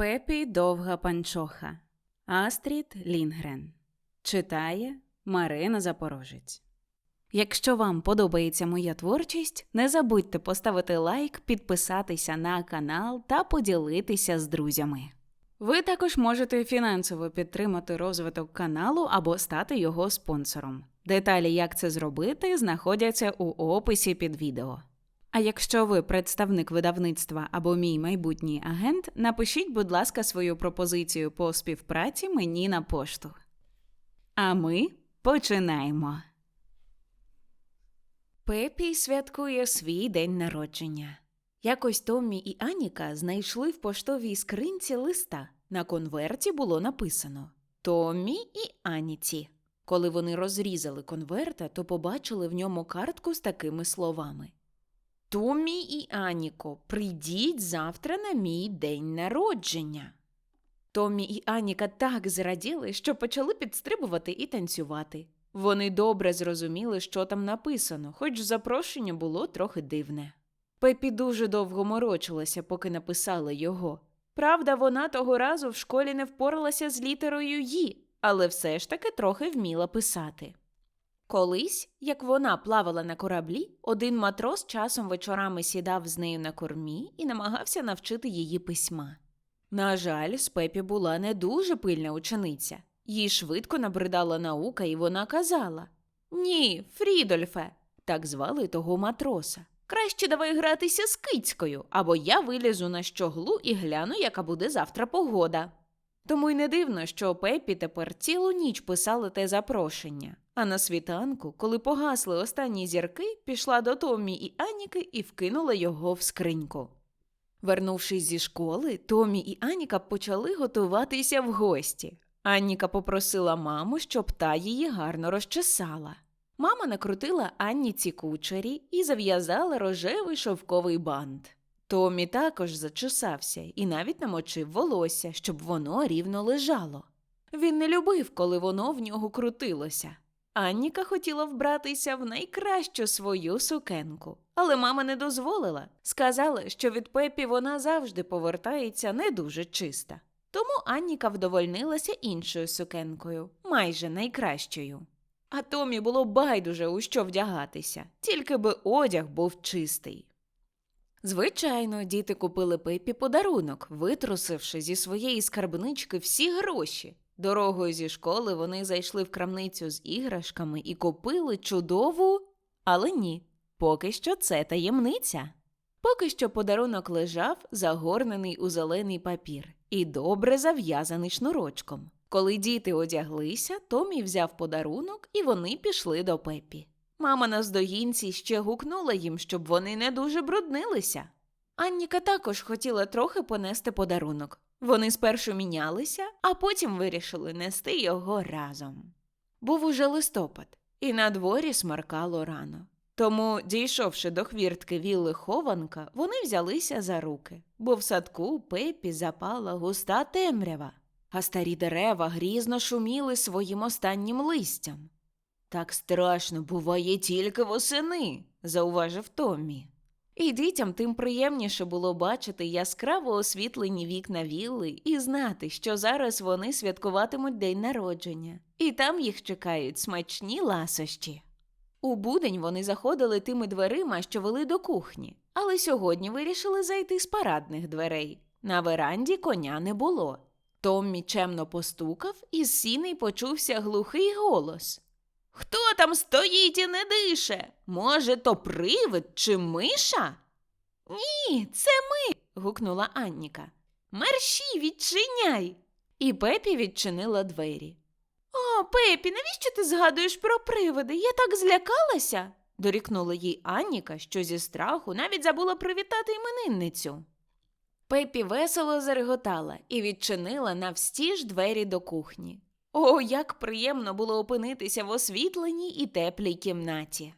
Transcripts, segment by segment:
Пепі довга панчоха. Астрід Лінгрен. Читає Марина Запорожець. Якщо вам подобається моя творчість, не забудьте поставити лайк, підписатися на канал та поділитися з друзями. Ви також можете фінансово підтримати розвиток каналу або стати його спонсором. Деталі, як це зробити, знаходяться у описі під відео. А якщо ви представник видавництва або мій майбутній агент, напишіть, будь ласка, свою пропозицію по співпраці мені на пошту. А ми починаємо. Пепі святкує свій день народження. Якось Томмі і Аніка знайшли в поштовій скринці листа. На конверті було написано Томмі і Аніці. Коли вони розрізали конверта, то побачили в ньому картку з такими словами. Томмі і Аніко, прийдіть завтра на мій день народження. Томмі і Аніка так зраділи, що почали підстрибувати і танцювати. Вони добре зрозуміли, що там написано, хоч запрошення було трохи дивне. Пепі дуже довго морочилася, поки написала його. Правда, вона того разу в школі не впоралася з літерою «Ї», але все ж таки трохи вміла писати. Колись, як вона плавала на кораблі, один матрос часом вечорами сідав з нею на кормі і намагався навчити її письма. На жаль, з Пепі була не дуже пильна учениця. Їй швидко набридала наука, і вона казала Ні, Фрідольфе, так звали того матроса. Краще давай гратися з кицькою, або я вилізу на щоглу і гляну, яка буде завтра погода. Тому й не дивно, що Пепі тепер цілу ніч писала те запрошення. А на світанку, коли погасли останні зірки, пішла до Томмі і Аніки і вкинула його в скриньку. Вернувшись зі школи, Томі і Аніка почали готуватися в гості. Анніка попросила маму, щоб та її гарно розчесала. Мама накрутила Анніці кучері і зав'язала рожевий шовковий бант. Томі також зачесався і навіть намочив волосся, щоб воно рівно лежало. Він не любив, коли воно в нього крутилося. Анніка хотіла вбратися в найкращу свою сукенку, але мама не дозволила. Сказала, що від Пепі вона завжди повертається не дуже чиста. Тому Анніка вдовольнилася іншою сукенкою, майже найкращою. А Томі було байдуже у що вдягатися, тільки би одяг був чистий. Звичайно, діти купили Пепі подарунок, витрусивши зі своєї скарбнички всі гроші. Дорогою зі школи вони зайшли в крамницю з іграшками і купили чудову, але ні, поки що це таємниця. Поки що подарунок лежав, загорнений у зелений папір і добре зав'язаний шнурочком. Коли діти одяглися, Томі взяв подарунок і вони пішли до Пепі. Мама на здогінці ще гукнула їм, щоб вони не дуже бруднилися. Анніка також хотіла трохи понести подарунок. Вони спершу мінялися, а потім вирішили нести його разом. Був уже листопад, і на дворі смаркало рано. Тому, дійшовши до хвіртки вілли хованка, вони взялися за руки, бо в садку пепі запала густа темрява, а старі дерева грізно шуміли своїм останнім листям. Так страшно буває тільки восени, зауважив Томмі. І дітям тим приємніше було бачити яскраво освітлені вікна вілли і знати, що зараз вони святкуватимуть день народження, і там їх чекають смачні ласощі. У будень вони заходили тими дверима, що вели до кухні, але сьогодні вирішили зайти з парадних дверей. На веранді коня не було. Томмі чемно постукав, і з сіней почувся глухий голос. Хто там стоїть і не дише? Може, то привид чи миша? Ні, це ми. гукнула Анніка. Мерші, відчиняй. І Пепі відчинила двері. О, Пепі, навіщо ти згадуєш про привиди? Я так злякалася, дорікнула їй Анніка, що зі страху навіть забула привітати іменинницю. Пепі весело зареготала і відчинила навстіж двері до кухні. О, як приємно було опинитися в освітленій і теплій кімнаті.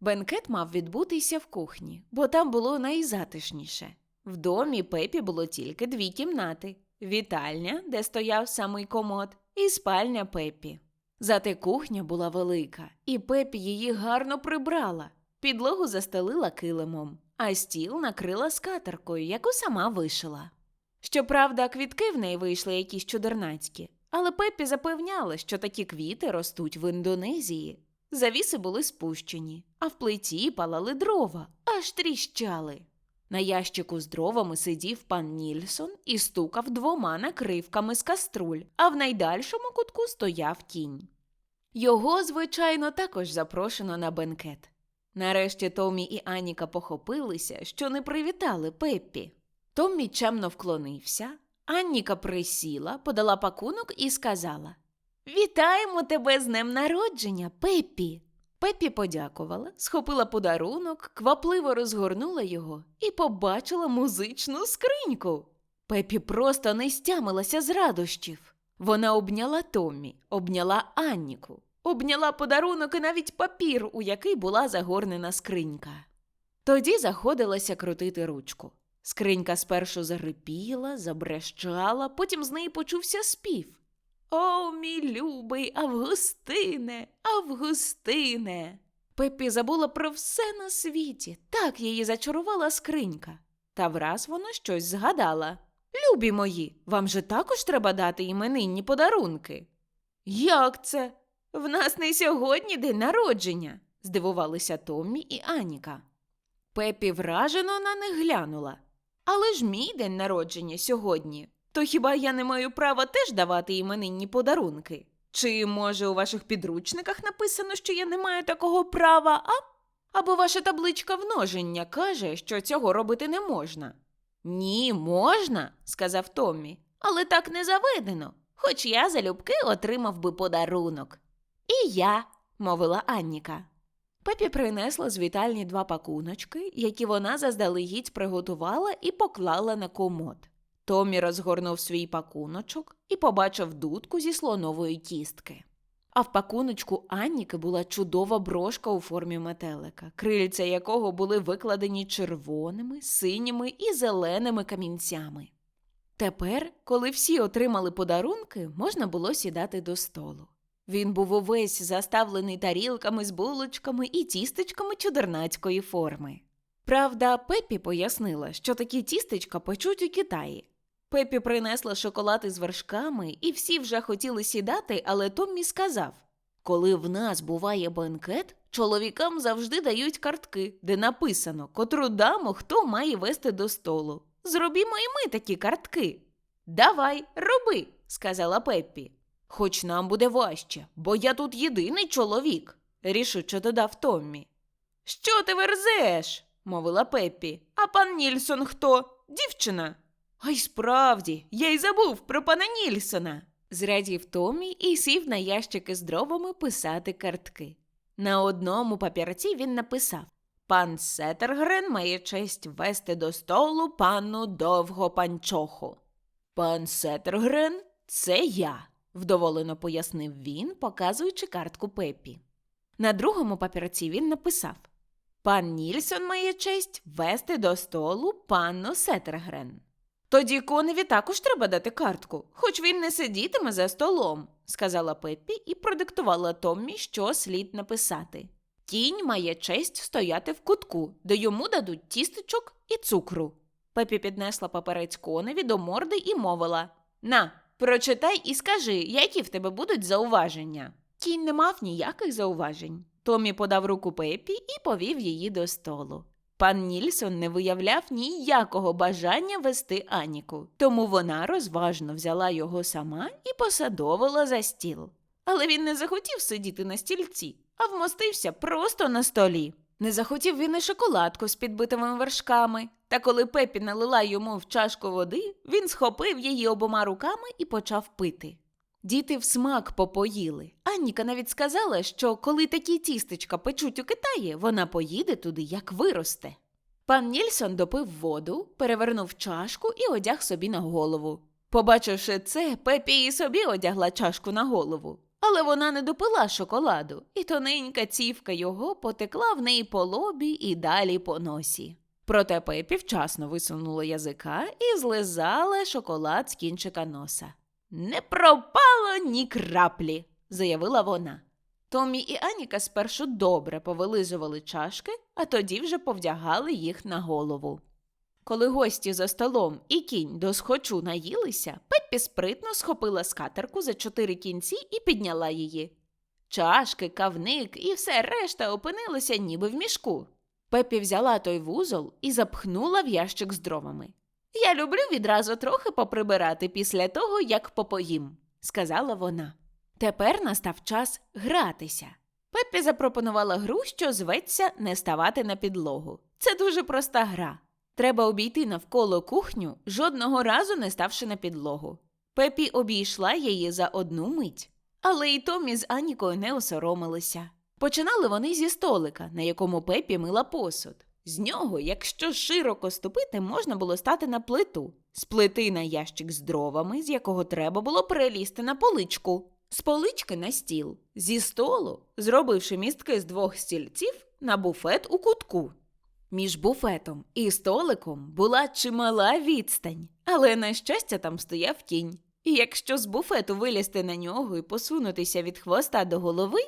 Бенкет мав відбутися в кухні, бо там було найзатишніше. В домі Пепі було тільки дві кімнати вітальня, де стояв самий комод, і спальня Пепі. Зате кухня була велика, і Пепі її гарно прибрала, підлогу застелила килимом, а стіл накрила скатеркою, яку сама вишила. Щоправда, квітки в неї вийшли якісь чудернацькі, але Пеппі запевняла, що такі квіти ростуть в Індонезії. Завіси були спущені, а в плиті палали дрова, аж тріщали. На ящику з дровами сидів пан Нільсон і стукав двома накривками з каструль, а в найдальшому кутку стояв кінь. Його, звичайно, також запрошено на бенкет. Нарешті Томі і Аніка похопилися, що не привітали Пеппі. Томмі чемно вклонився, Анніка присіла, подала пакунок і сказала Вітаємо тебе з днем народження, Пеппі. Пеппі подякувала, схопила подарунок, квапливо розгорнула його і побачила музичну скриньку. Пеппі просто не стямилася з радощів. Вона обняла Томмі, обняла Анніку, обняла подарунок і навіть папір, у який була загорнена скринька. Тоді заходилася крутити ручку. Скринька спершу зарипіла, забрещала, потім з неї почувся спів. О, мій любий Августине, Августине. Пеппі забула про все на світі. Так її зачарувала скринька. Та враз вона щось згадала. Любі мої, вам же також треба дати іменинні подарунки. Як це? В нас не сьогодні день народження, здивувалися Томмі і Аніка. Пепі вражено на них глянула. Але ж мій день народження сьогодні. То хіба я не маю права теж давати іменинні подарунки? Чи, може, у ваших підручниках написано, що я не маю такого права, а? Або ваша табличка множення каже, що цього робити не можна? Ні, можна, сказав Томмі, але так не заведено, хоч я залюбки отримав би подарунок. І я, мовила Анніка. Пепі принесла з вітальні два пакуночки, які вона заздалегідь приготувала і поклала на комод. Томі розгорнув свій пакуночок і побачив дудку зі слонової кістки. А в пакуночку Анніки була чудова брошка у формі метелика, крильця якого були викладені червоними, синіми і зеленими камінцями. Тепер, коли всі отримали подарунки, можна було сідати до столу. Він був увесь заставлений тарілками з булочками і тістечками чудернацької форми. Правда, Пеппі пояснила, що такі тістечка печуть у Китаї. Пеппі принесла шоколад із вершками, і всі вже хотіли сідати, але Томмі сказав Коли в нас буває бенкет, чоловікам завжди дають картки, де написано, котру даму хто має вести до столу. Зробімо і ми такі картки. Давай, роби, сказала Пеппі. Хоч нам буде важче, бо я тут єдиний чоловік, рішуче додав Томмі. Що ти верзеш? мовила Пеппі. А пан Нільсон хто? Дівчина. А й справді, я й забув про пана Нільсона. Зрадів Томі і сів на ящики з дровами писати картки. На одному папірці він написав Пан Сетергрен має честь вести до столу панну довгопанчоху. Пан Сетергрен це я, вдоволено пояснив він, показуючи картку Пепі. На другому папірці він написав Пан Нільсон має честь вести до столу панну Сетергрен. Тоді коневі також треба дати картку, хоч він не сидітиме за столом, сказала Пеппі і продиктувала Томмі, що слід написати. Кінь має честь стояти в кутку, де йому дадуть тістечок і цукру. Пепі піднесла паперець коневі до морди і мовила На, прочитай і скажи, які в тебе будуть зауваження. Кінь не мав ніяких зауважень. Томі подав руку Пепі і повів її до столу. Пан Нільсон не виявляв ніякого бажання вести Аніку, тому вона розважно взяла його сама і посадовила за стіл. Але він не захотів сидіти на стільці, а вмостився просто на столі. Не захотів він і шоколадку з підбитими вершками. Та коли Пепі налила йому в чашку води, він схопив її обома руками і почав пити. Діти в смак попоїли. Анніка навіть сказала, що коли такі тістечка печуть у Китаї, вона поїде туди, як виросте. Пан Нільсон допив воду, перевернув чашку і одяг собі на голову. Побачивши це, Пепі і собі одягла чашку на голову. Але вона не допила шоколаду, і тоненька цівка його потекла в неї по лобі і далі по носі. Проте Пепі вчасно висунула язика і злизала шоколад з кінчика носа. Не пропало ні краплі, заявила вона. Томі і Аніка спершу добре повилизували чашки, а тоді вже повдягали їх на голову. Коли гості за столом і кінь до схочу наїлися, Пеппі спритно схопила скатерку за чотири кінці і підняла її. Чашки, кавник і все решта опинилося ніби в мішку. Пеппі взяла той вузол і запхнула в ящик з дровами. Я люблю відразу трохи поприбирати після того, як попоїм, сказала вона. Тепер настав час гратися. Пеппі запропонувала гру, що зветься не ставати на підлогу. Це дуже проста гра. Треба обійти навколо кухню, жодного разу не ставши на підлогу. Пепі обійшла її за одну мить. Але і Томі з Анікою не осоромилися. Починали вони зі столика, на якому Пепі мила посуд. З нього, якщо широко ступити, можна було стати на плиту, з плити на ящик з дровами, з якого треба було перелізти на поличку, з полички на стіл, зі столу, зробивши містки з двох стільців на буфет у кутку. Між буфетом і столиком була чимала відстань, але, на щастя, там стояв кінь. І якщо з буфету вилізти на нього і посунутися від хвоста до голови,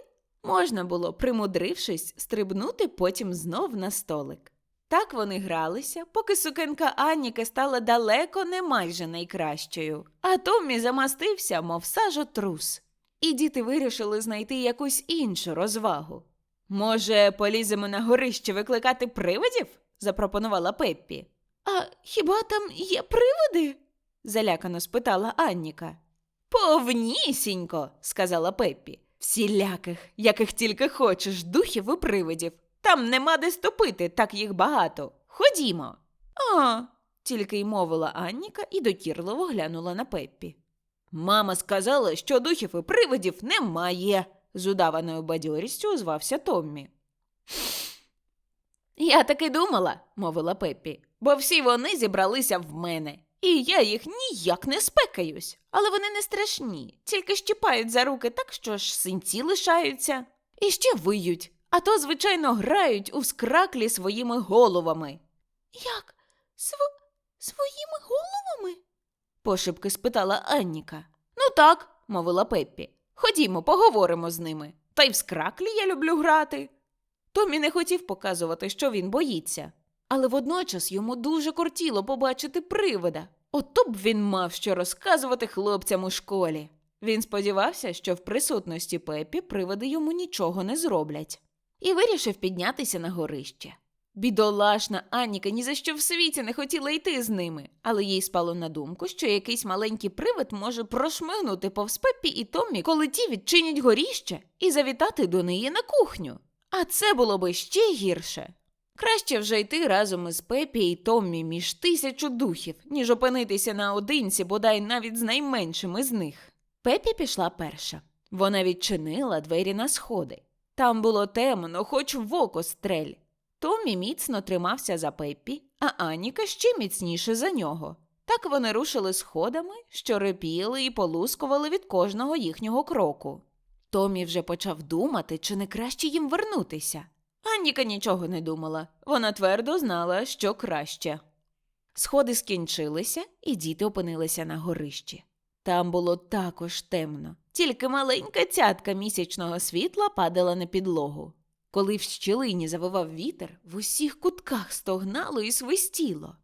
можна було, примудрившись, стрибнути потім знов на столик. Так вони гралися, поки сукенка Анніки стала далеко не майже найкращою, а Томмі замастився, мов сажотрус. І діти вирішили знайти якусь іншу розвагу. Може, поліземо на горище викликати привидів? запропонувала Пеппі. А хіба там є привиди? залякано спитала Анніка. Повнісінько, сказала Пеппі. Всіляких, яких тільки хочеш, духів і привидів. Там нема де ступити, так їх багато. Ходімо. А, тільки й мовила Анніка і докірливо глянула на Пеппі. Мама сказала, що духів і привидів немає, з удаваною бадьорістю озвався Томмі. Я так і думала, мовила Пеппі, бо всі вони зібралися в мене, і я їх ніяк не спекаюсь. Але вони не страшні, тільки щіпають за руки так, що ж синці лишаються. І ще виють, а то, звичайно, грають у скраклі своїми головами. Як? Св... своїми головами? пошепки спитала Анніка. Ну так, мовила Пеппі. Ходімо, поговоримо з ними. Та й в скраклі я люблю грати. Томі не хотів показувати, що він боїться, але водночас йому дуже кортіло побачити привида. Ото б він мав що розказувати хлопцям у школі. Він сподівався, що в присутності Пепі привиди йому нічого не зроблять, і вирішив піднятися на горище. Бідолашна Аніка ні за що в світі не хотіла йти з ними, але їй спало на думку, що якийсь маленький привид може прошмигнути повз Пеппі і Томмі, коли ті відчинять горіще, і завітати до неї на кухню. А це було би ще гірше. Краще вже йти разом із Пепі і Томмі між тисячу духів, ніж опинитися наодинці, бодай навіть з найменшими з них. Пепі пішла перша. Вона відчинила двері на сходи. Там було темно, хоч в око стрель. Томмі міцно тримався за Пеппі, а Аніка ще міцніше за нього. Так вони рушили сходами, що репіли і полускували від кожного їхнього кроку. Томі вже почав думати, чи не краще їм вернутися. Анніка нічого не думала. Вона твердо знала, що краще. Сходи скінчилися, і діти опинилися на горищі. Там було також темно, тільки маленька цятка місячного світла падала на підлогу. Коли в щілині завивав вітер, в усіх кутках стогнало і свистіло.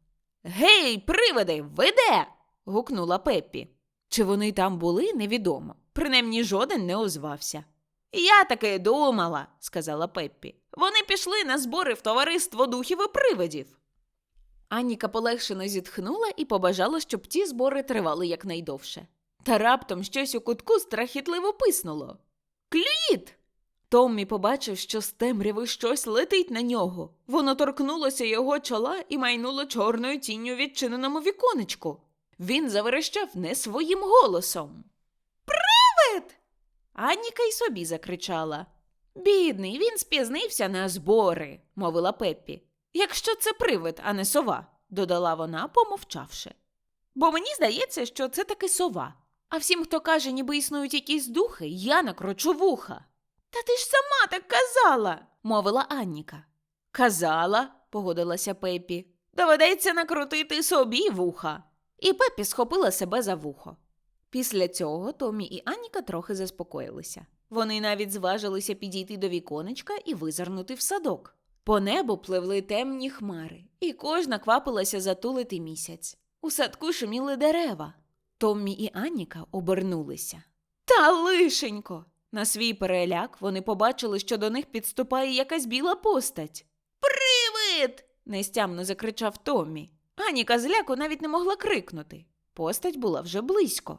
Гей, привиди, веде. гукнула Пеппі. Чи вони там були, невідомо. Принаймні жоден не озвався. Я таки думала, сказала Пеппі. Вони пішли на збори в товариство духів і привидів. Аніка полегшено зітхнула і побажала, щоб ті збори тривали якнайдовше. Та раптом щось у кутку страхітливо писнуло. Клюїт! Томмі побачив, що з темряви щось летить на нього. Воно торкнулося його чола і майнуло чорною тінню відчиненому віконечку. Він заверещав не своїм голосом. Привид! Анніка й собі закричала. Бідний, він спізнився на збори, мовила Пеппі. Якщо це привид, а не сова, додала вона, помовчавши. Бо мені здається, що це таки сова. А всім, хто каже, ніби існують якісь духи, я накручу вуха. Та ти ж сама так казала, мовила Анніка. Казала, погодилася Пеппі. Доведеться накрутити собі вуха. І Пеппі схопила себе за вухо. Після цього Томі і Анніка трохи заспокоїлися. Вони навіть зважилися підійти до віконечка і визирнути в садок. По небу пливли темні хмари, і кожна квапилася затулити місяць. У садку шуміли дерева. Томмі і Анніка обернулися. Та лишенько. На свій переляк вони побачили, що до них підступає якась біла постать. Привид. нестямно закричав Томмі. Аніка зляку навіть не могла крикнути. Постать була вже близько.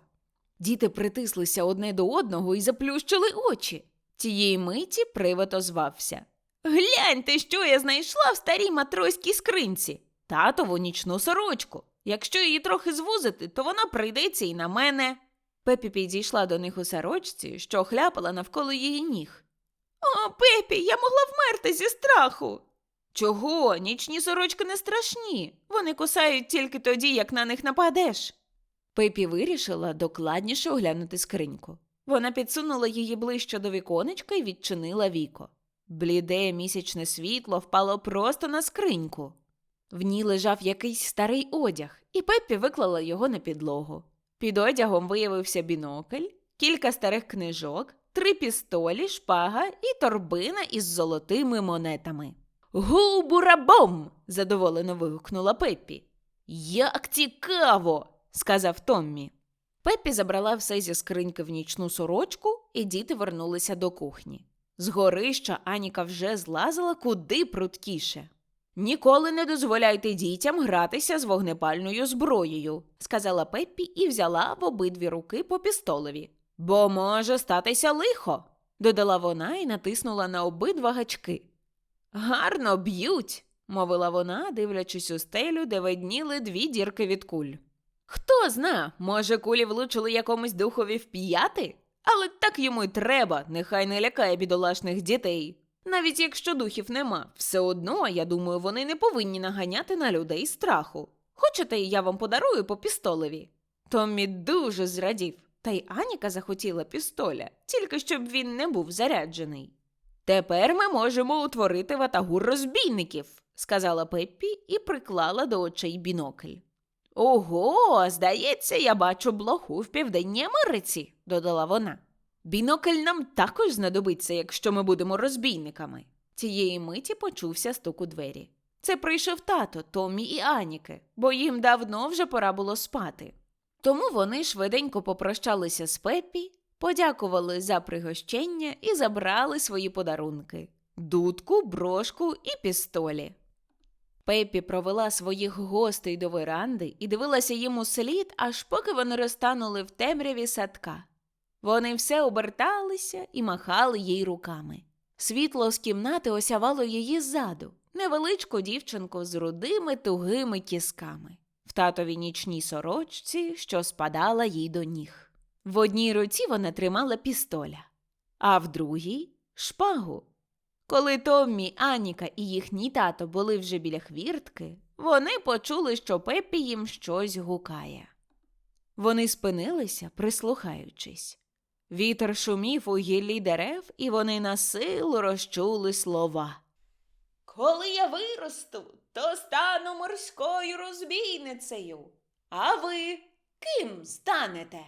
Діти притислися одне до одного і заплющили очі. Тієї миті привид озвався. Гляньте, що я знайшла в старій матроській скринці. Татову нічну сорочку. Якщо її трохи звузити, то вона прийдеться і на мене. Пепі підійшла до них у сорочці, що хляпала навколо її ніг. О, Пепі, я могла вмерти зі страху. Чого? Нічні сорочки не страшні. Вони кусають тільки тоді, як на них нападеш. Пепі вирішила докладніше оглянути скриньку. Вона підсунула її ближче до віконечка і відчинила віко. Бліде місячне світло впало просто на скриньку. В ній лежав якийсь старий одяг, і Пеппі виклала його на підлогу. Під одягом виявився бінокль, кілька старих книжок, три пістолі, шпага і торбина із золотими монетами. Гу-бурабом! задоволено вигукнула Пеппі. Як цікаво! Сказав Томмі. Пеппі забрала все зі скриньки в нічну сорочку, і діти вернулися до кухні. З горища Аніка вже злазила куди пруткіше. Ніколи не дозволяйте дітям гратися з вогнепальною зброєю, сказала Пеппі і взяла в обидві руки по пістолеві. Бо може статися лихо, додала вона і натиснула на обидва гачки. Гарно б'ють, мовила вона, дивлячись у стелю, де видніли дві дірки від куль. Хто зна, може, кулі влучили якомусь духові в п'яти? Але так йому й треба, нехай не лякає бідолашних дітей. Навіть якщо духів нема, все одно, я думаю, вони не повинні наганяти на людей страху. Хочете, я вам подарую по пістолеві? Томмі дуже зрадів, та й Аніка захотіла пістоля, тільки щоб він не був заряджений. Тепер ми можемо утворити ватагу розбійників, сказала Пеппі і приклала до очей бінокль. Ого, здається, я бачу блоху в Південній Америці, додала вона. Бінокль нам також знадобиться, якщо ми будемо розбійниками. Тієї миті почувся стук у двері. Це прийшов тато Томі і Аніки, бо їм давно вже пора було спати. Тому вони швиденько попрощалися з Пеппі, подякували за пригощення і забрали свої подарунки дудку, брошку і пістолі. Пеппі провела своїх гостей до веранди і дивилася їм у слід, аж поки вони розтанули в темряві садка. Вони все оберталися і махали їй руками. Світло з кімнати осявало її ззаду, невеличку дівчинку з рудими тугими кісками, в татовій нічній сорочці, що спадала їй до ніг. В одній руці вона тримала пістоля, а в другій шпагу. Коли Томмі, Аніка і їхній тато були вже біля хвіртки, вони почули, що Пеппі їм щось гукає. Вони спинилися, прислухаючись. Вітер шумів у гіллі дерев, і вони на силу розчули слова. Коли я виросту, то стану морською розбійницею. А ви ким станете?